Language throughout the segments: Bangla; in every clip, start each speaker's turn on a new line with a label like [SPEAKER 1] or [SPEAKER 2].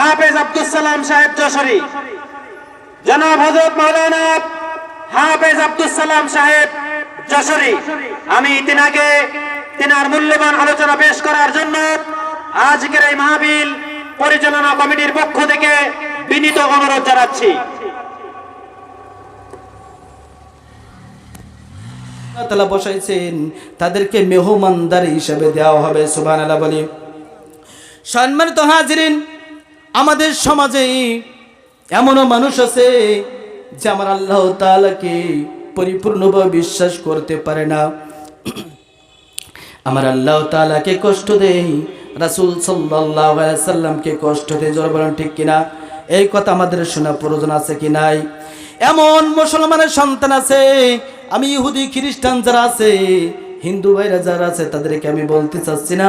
[SPEAKER 1] হাফেজ আব্দুল সালাম সাহেব যশোরী। জনাব হজরত মৌলানা হাফেজ আব্দুল সালাম সাহেব যশোরী। আমি তিনাকে, তিনার মূল্যবান আলোচনা পেশ করার জন্য আজকের এই মাহবিল পরিচালনা কমিটির পক্ষ থেকে বিনীত অনুরোধ জানাচ্ছি।
[SPEAKER 2] তালা বসাইছেন, তাদেরকে মেহমানদার হিসাবে দেওয়া হবে সুবান আল্লাহ বলি। সম্মানিত হাজিরিন আমাদের সমাজে এমনও মানুষ আছে যে আমার আল্লাহ তালাকে পরিপূর্ণভাবে বিশ্বাস করতে পারে না। আমার আল্লাহ তালাকে কষ্ট দেই, রাসুল সাল্লাহ সাল্লামকে কষ্ট দেয় জোর বলেন ঠিক কিনা? এই কথা আমাদের শোনা প্রয়োজন আছে কি নাই? এমন মুসলমানের সন্তান আছে, আমি ইহুদি, খ্রিস্টান যারা আছে হিন্দু ভাইরা যারা আছে, তাদেরকে আমি বলতে চাচ্ছি না।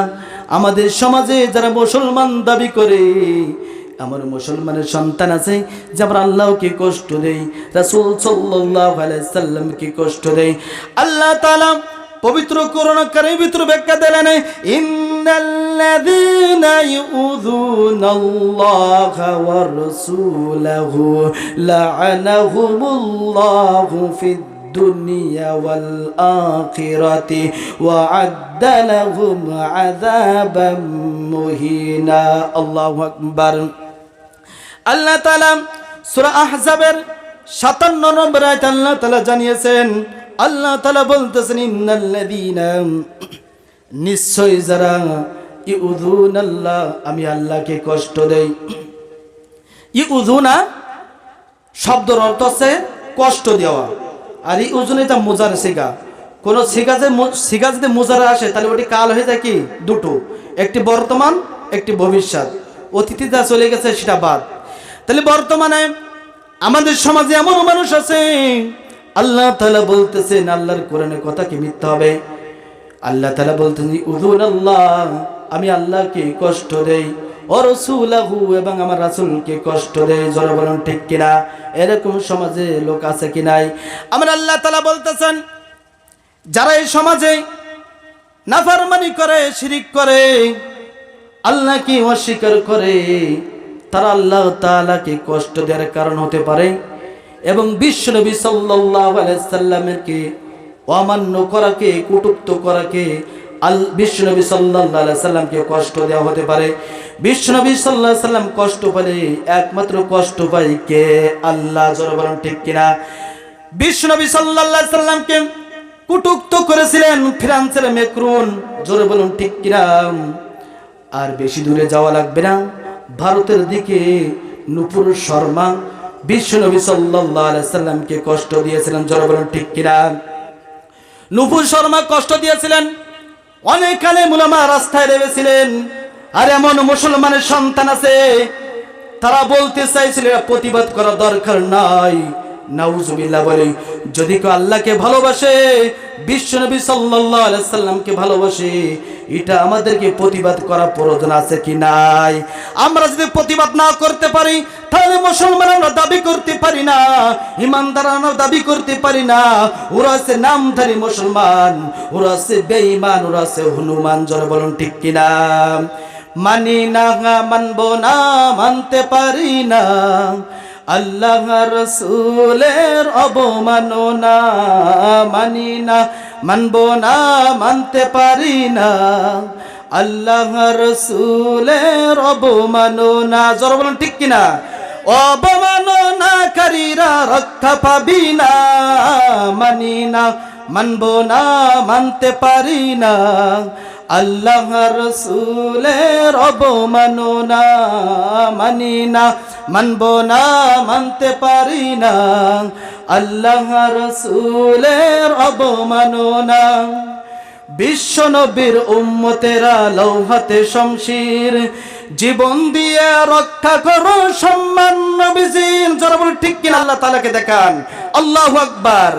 [SPEAKER 2] আমাদের সমাজে যারা মুসলমান দাবি করে, আমার মুসলমানের সন্তান আছে যে আমরা আল্লাহকে কষ্ট দেই, রাসুল সাল্লাহ সাল্লামকে কষ্ট দেই। আল্লাহ তালা পবিত্র করোনা কারে ভিতর ব্যাখ্যা দিলেন, ইন্নাল্লাযীনা ইউযুনাল্লাহা ওয়া রাসূলাহু লা'আনাহুমুল্লাহু ফিদ আখিরাতি ওয়া আদ্দা লাহুম আযাবাম মুহিনা আল্লাহু আকবার আল্লাহ তাআলা সূরা আহজাবের 57 নম্বর আয়াত আল্লাহ তাআলা জানিয়েছেন, আল্লাহ তালা বলতেছেন, ইন্নাল্লাযীনা নিশ্চয় যারা ইউযুন আল্লাহ আমি আল্লাহকে কষ্ট দেই। ইউযুনা শব্দর অর্থ হচ্ছে কষ্ট দেওয়া। আর ইউযুন এটা মোজার শিখা কোন শিখা যে শিখা যদি মোজারে আসে, তাহলে ওটি কাল হয়ে যায় কি? দুটো। একটি বর্তমান, একটি ভবিষ্যৎ। অতীতে যা চলে গেছে, সেটা বাদ। তাহলে বর্তমানে আমাদের সমাজে এমন মানুষ আছে, আল্লাহ তালা বলতেছেন, আল্লাহর কোরআনে কথা কি মিথ্যা হবে? আল্লাহ তালা বলতেছেন উদুন আল্লাহ আমি আল্লাহকে কষ্ট দেই। ও রসুলাহু, এবং আমার রাসুলকে কষ্ট দেয় বলুন ঠিক কিনা? এরকম সমাজে লোক আছে কি নাই? আমার আল্লাহ তালা বলতেছেন, যারা এই সমাজে নাফারমানি করে, শিরিক করে, আল্লাহকে অস্বীকার করে, তারা আল্লাহ তাআলাকে কষ্ট দেওয়ার কারণ হতে পারে এবং বিশ্বনবী সাল্লাল্লাহু আলাইহি সাল্লামেরকে অমান্য করাকে, কুটুক্ত করাকে আল বিশ্বনবী সাল্লাল্লাহু আলাইহি সাল্লামকে কষ্ট দেওয়া হতে পারে। সাল্লাল্লাহু আলাইহি সাল্লাম কষ্ট পেলে একমাত্র কষ্ট পায় কে? আল্লাহ জোরে বলেন ঠিক কিনা? সাল্লাল্লাহু আলাইহি সাল্লামকে কুটুক্ত করেছিলেন ফ্রান্সের মেক্রুন, জোরে বলুন ঠিক কিনা? আর বেশি দূরে যাওয়া লাগবে না। ভারতের দিকে নুপুর শর্মা বিশ্বনবী আলাইহি সাল্লামকে কষ্ট দিয়েছিলেন, জোরে বলুন ঠিক কিনা? নুপুর শর্মা কষ্ট দিয়েছিলেন। অনেক কালে মুলামা রাস্তায় নেমেছিলেন। আর এমন মুসলমানের সন্তান আছে, তারা বলতে চাইছিল প্রতিবাদ করা দরকার নাই। বলে, যদি কেউ আল্লাহকে ভালোবাসে বিশ্বনবী সাল্লাল্লাহু আলাইহি সাল্লামকে ভালোবাসে, এটা আমাদেরকে প্রতিবাদ করা প্রয়োজন আছে কি নাই? আমরা যদি প্রতিবাদ না করতে পারি, তাহলে মুসলমান আমরা দাবি করতে পারি না ইমানদার আমরা দাবি করতে পারি না। ওরা আছে নামধারী মুসলমান, ওরা আছে বেঈমান, ওরা আছে হনুমান, জোরে বলুন ঠিক কিনা? মানি না, মানব না, মানতে পারি না। আল্লাহ রসুলের অবমাননা মানি না, মানব না, মানতে পারি না। আল্লাহ রসুলের অবমাননা জোর বলুন, ঠিক কিনা? অবমাননাকারীরা রক্ষা পাবি না। মানি না, মানব না, মানতে পারি না। আল্লাহ রসুলের অবমাননা মানি না, মানব না, মানতে পারি না। আল্লাহ রসুলের অবমাননা। বিশ্ব নবীর উম্মতেরা লৌহাতে শমশির। জীবন দিয়ে রক্ষা করো সম্মান নবীজির। যারা বলে ঠিক কিনা আল্লাহ তালাকে দেখান? আল্লাহ আকবার।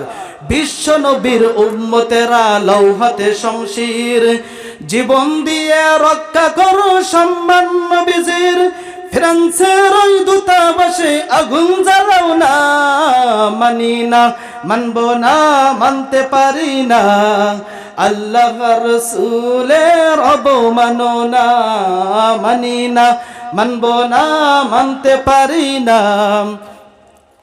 [SPEAKER 2] বিশ্ব নবীর উম্মতেরা লৌহাতে শমশির। জীবন দিয়ে রক্ষা করো, সম্মান নবীজির। ফ্রান্সের ওই দূতাবাসে আগুন জ্বালাও না, মানি না, মানব না, মানতে পারি না। আল্লাহ রসুলের অবমানো না, মানি না, মানব না, মানতে পারি না।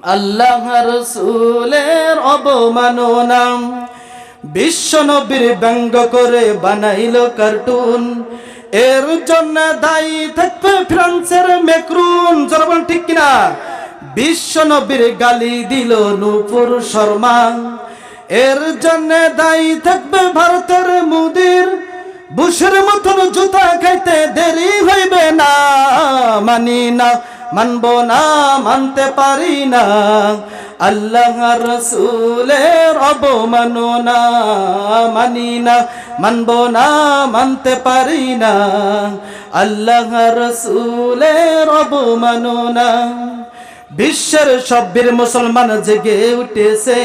[SPEAKER 2] আল্লাহ রসুলের অবমাননা বিশ্ব নবীর ব্যঙ্গ করে বানাইল কার্টুন। এর জন্য দায়ী থাকবে ফ্রান্সের মেক্রুন। জনগণ ঠিক কিনা? বিশ্ব নবীর গালি দিল নূপুর শর্মা। এর জন্য দায়ী থাকবে ভারতের মুদির। বুশের মতন জুতা খাইতে দেরি হইবে না। মানি না, মানব না, মানতে পারি না। আল্লাহ রসুলের অবমাননা মানি না মানব না, মানতে পারি না। আল্লাহ রসুলের অবমাননা বিশ্বের সভ্যের মুসলমান জেগে উঠেছে।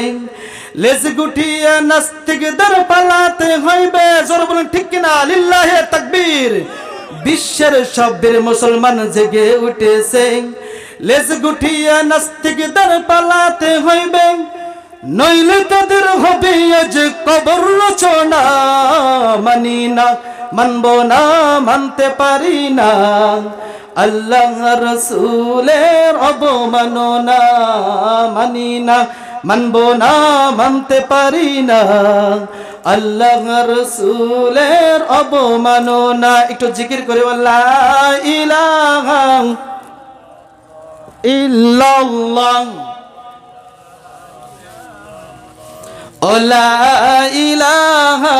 [SPEAKER 2] লেজ গুটিয়ে নাস্তিকদের পালাতে হইবে। জোর বলেন, ঠিক কিনা? লিল্লাহে তাকবীর। বিশ্বের সভ্যের মুসলমান জেগে উঠেছে। লেজ গুটিয়ে নাস্তিকদের পালাতে হইবে। নইলে তাদের হবে আজ কবর রচনা। মানি না, মানব না, মানতে পারি না। আল্লাহ রসুলের অবমাননা। মানি না, মানব না, মানতে পারি না। আল্লাহ রসুলের অবমাননা। একটু জিকির করে আল্লাহ ইলাহা ইল্লাল্লাহ। ওলা ইলাহা।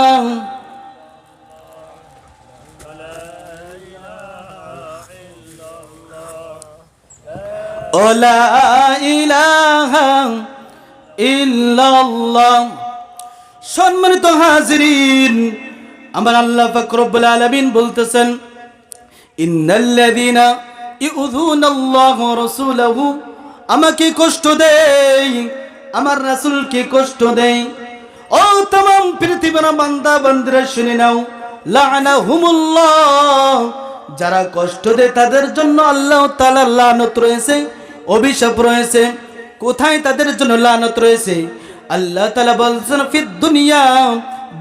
[SPEAKER 2] ওলা ইলাহা ইল্লাল্লাহ। সম্মানিত হাজরিন আমার আল্লাহ ফাকরুল আলামিন বলতেছেন রাসূলাহু আমাকে কষ্ট দেয় আমার রাসুল রাসুলকে কষ্ট দেয় ও তাম পৃথিবীর বান্দা বান্দিরা শুনে নাও লানা হুমুল্লাহ যারা কষ্ট দেয় তাদের জন্য আল্লাহ তালার লানত রয়েছে, অভিশাপ রয়েছে। কোথায় তাদের জন্য লানত রয়েছে? আল্লাহ তালা বলছেন ফির দুনিয়া,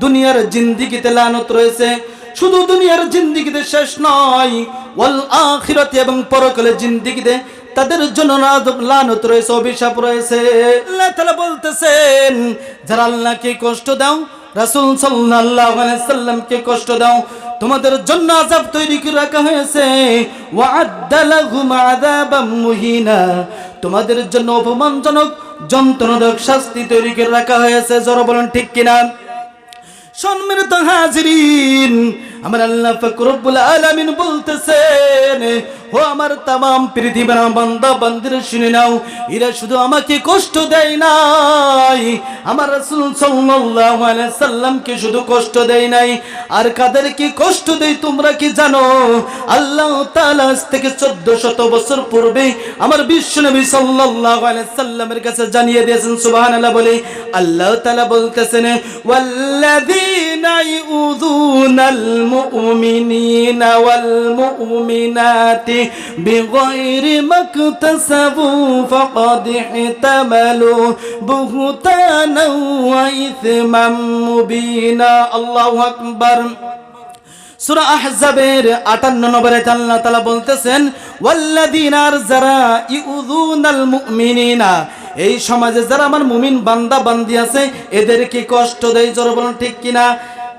[SPEAKER 2] দুনিয়ার জিন্দিগিতে লানত রয়েছে। শুধু দুনিয়ার জিন্দিগিতে শেষ নয় ওয়াল আখিরাতে এবং পরকালে জিন্দিগিতে তাদের জন্য লানত রয়েছে, অভিশাপ রয়েছে। আল্লাহ তাআলা বলতেছেন, যারা আল্লাহকে কষ্ট দাও, রাসূল সাল্লাল্লাহু আলাইহি সাল্লামকে কষ্ট দাও, তোমাদের জন্য আযাব তৈরি করে রাখা হয়েছে। ওয়া'আদ্দা লাহুম আযাবাম মুহিনা, তোমাদের জন্য অপমানজনক, যন্ত্রণাদায়ক শাস্তি তৈরি করে রাখা হয়েছে। জোর বলেন ঠিক কিনা? সম্মানিত হাজিরিন আমার আল্লাহ ফকরুল আলামিন বলতেছেন ও আমার তামাম পৃথিবীর বান্দা, বান্দির শুনে নাও। এরা শুধু আমাকে কষ্ট দেয় নাই। আমার সাল্লামকে শুধু কষ্ট দেয় নাই। আর কাদেরকে কষ্ট দেয় তোমরা কি জানো? আল্লাহ থেকে 1400 বছর পূর্বে আমার বিশ্বনবী সাল্লামের কাছে জানিয়ে দিয়েছেন, সুবহানাল্লাহ বলে, আল্লাহ তাআলা বলতেছেন, ওয়াল্লাযীনা ইউযুনাল মুমিনিনা ওয়াল বিগাইরি মাকতাসাবু ফাকাদ ইহতামালু বুহতানা ওয়া ইসমান মুবিনা আল্লাহু আকবার সূরা আহজাবের 58 নম্বরে আল্লাহ তাআলা বলতেছেন ওয়াল্লাযীনা আর যারা ইউযুনাল মুমিনিনা এই সমাজে যারা আমার মুমিন বান্দা বান্দি আছে, এদেরকে কষ্ট দেয়, জোর বলুন ঠিক কিনা?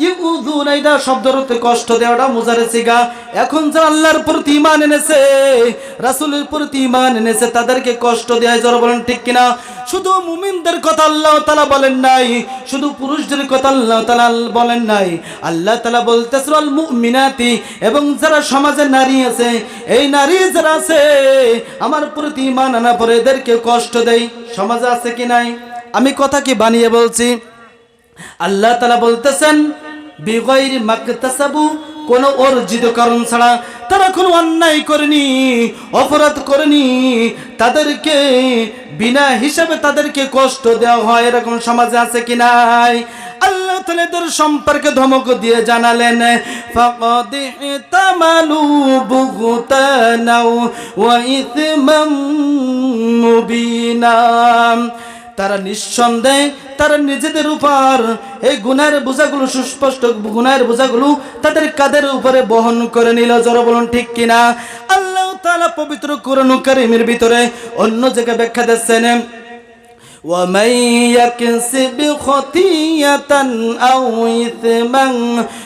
[SPEAKER 2] ইউযুন এটা শব্দের অর্থে কষ্ট দেওয়াটা মুজারে সিগা এখন যারা আল্লাহর প্রতি ঈমান এনেছে, রাসূলের প্রতি ঈমান এনেছে, তাদেরকে কষ্ট দেয়, জোর বলুন ঠিক কিনা? শুধু মুমিনদের কথা আল্লাহ তাআলা বলেন নাই, শুধু পুরুষদের কথা আল্লাহ তাআলা বলেন নাই। আল্লাহ তাআলা বলতেছেন আল মুমিনাতি এবং যারা সমাজে নারী আছে, এই নারী যারা আছে, আমার প্রতি ঈমান আনা পরে এদেরকে কষ্ট দেয় সমাজে আছে কি নাই? আমি কথা কি বানিয়ে বলছি? আল্লাহ তাআলা বলতেছেন বিগৈরি মাকতাসাবু, কোনো অর্জিত কারণ ছাড়া তারা কোনো অন্যায় করেনি, অপরাধ করেনি। তাদেরকে বিনা হিসাবে তাদেরকে কষ্ট দেওয়া হয়, এরকম সমাজে আছে কি নাই? আল্লাহ তাআলা এদের সম্পর্কে ধমক দিয়ে জানালেন, ফাকাদ তামালু বুগতানাও ওয়া মুবিনা। তারা নিঃসন্দেহে তারা নিজেদের উপর এই গুনার বোঝাগুলো সুস্পষ্ট গুনার বোঝাগুলো তাদের কাদের উপরে বহন করে নিল জড় বলুন ঠিক কিনা আল্লাহ তাআলা পবিত্র কোরআন কারীমের ভিতরে অন্য জায়গায় ব্যাখ্যা দিচ্ছেন ومن يكسب خطيئة أو إثما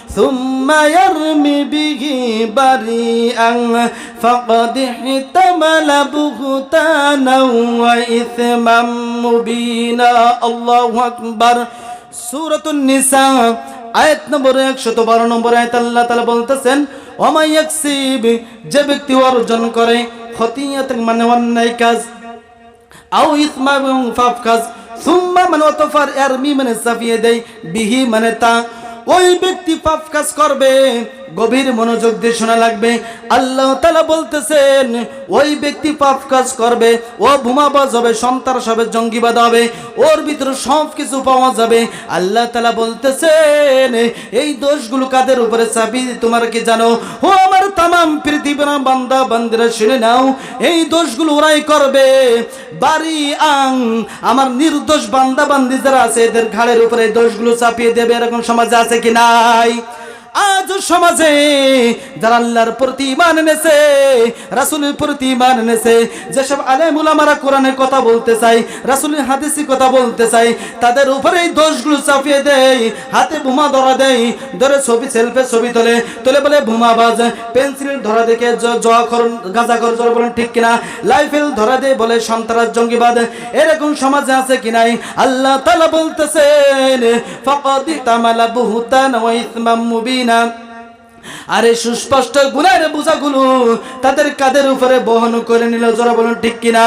[SPEAKER 2] ثم يرم به بريئا فقد احتمل بهتانا وإثما مبينا الله أكبر سورة النساء আয়াত নম্বর একশত বারো নম্বর আয়াত আল্লাহ তালা বলতেছেন অমাই ইয়াকসিব যে ব্যক্তি অর্জন করে খতিয়াত মানে অন্যায় কাজ আও ইসমা এবং ফাফ কাজ সুম্মা মানে অতফার এরমি মানে সাফিয়ে দেয় বিহি মানে তা ওই ব্যক্তি পাপ কাজ করবে। গভীর মনোযোগ দিয়ে শোনা লাগবে। আল্লাহ তালা বলতেছেন, ওই ব্যক্তি পাপ কাজ করবে, ও ভূমাবাজ হবে, সন্ত্রাস হবে, জঙ্গিবাদ হবে, ওর ভিতরে সব কিছু পাওয়া যাবে। আল্লাহ তালা বলতেছেন, এই দোষগুলো কাদের উপরে চাবি তোমার কি জানো? ও আমার তামাম পৃথিবীর বান্দা বান্দিরা, শুনে নাও, এই দোষগুলো ওরাই করবে। বাড়ি আং, আমার নির্দোষ বান্দা, বান্দি যারা আছে, এদের ঘাড়ের উপরে দোষগুলো চাপিয়ে দেবে, এরকম সমাজে আছে কি নাই? আজ সমাজে যারা আল্লাহর প্রতি ইমান এনেছে, রাসুলের প্রতি ইমান এনেছে, যেসব আলেম উলামারা কোরআনের কথা বলতে চাই রাসুলের হাদিসি কথা বলতে চাই তাদের উপরে এই দোষগুলো চাপিয়ে দেয়, হাতে বোমা ধরা দেয়, ধরে ছবি, সেলফে ছবি তোলে তোলে বলে বোমা বাজ, পেন্সিল ধরা দেখে জয়া করুন গাঁজা কর জোর বলেন, ঠিক কিনা? লাইফেল ধরা দেয় বলে সন্ত্রাস, জঙ্গিবাদ, এরকম সমাজে আছে কি নাই? আল্লাহ তালা বলতেছেন, ফকদ তামালা বুহুতান ওয়া ইসমাম মুবিনা। আরে সুস্পষ্ট গুণের বোঝাগুলো তাদের কাদের উপরে বহন করে নিল? যারা বলুন ঠিক কিনা?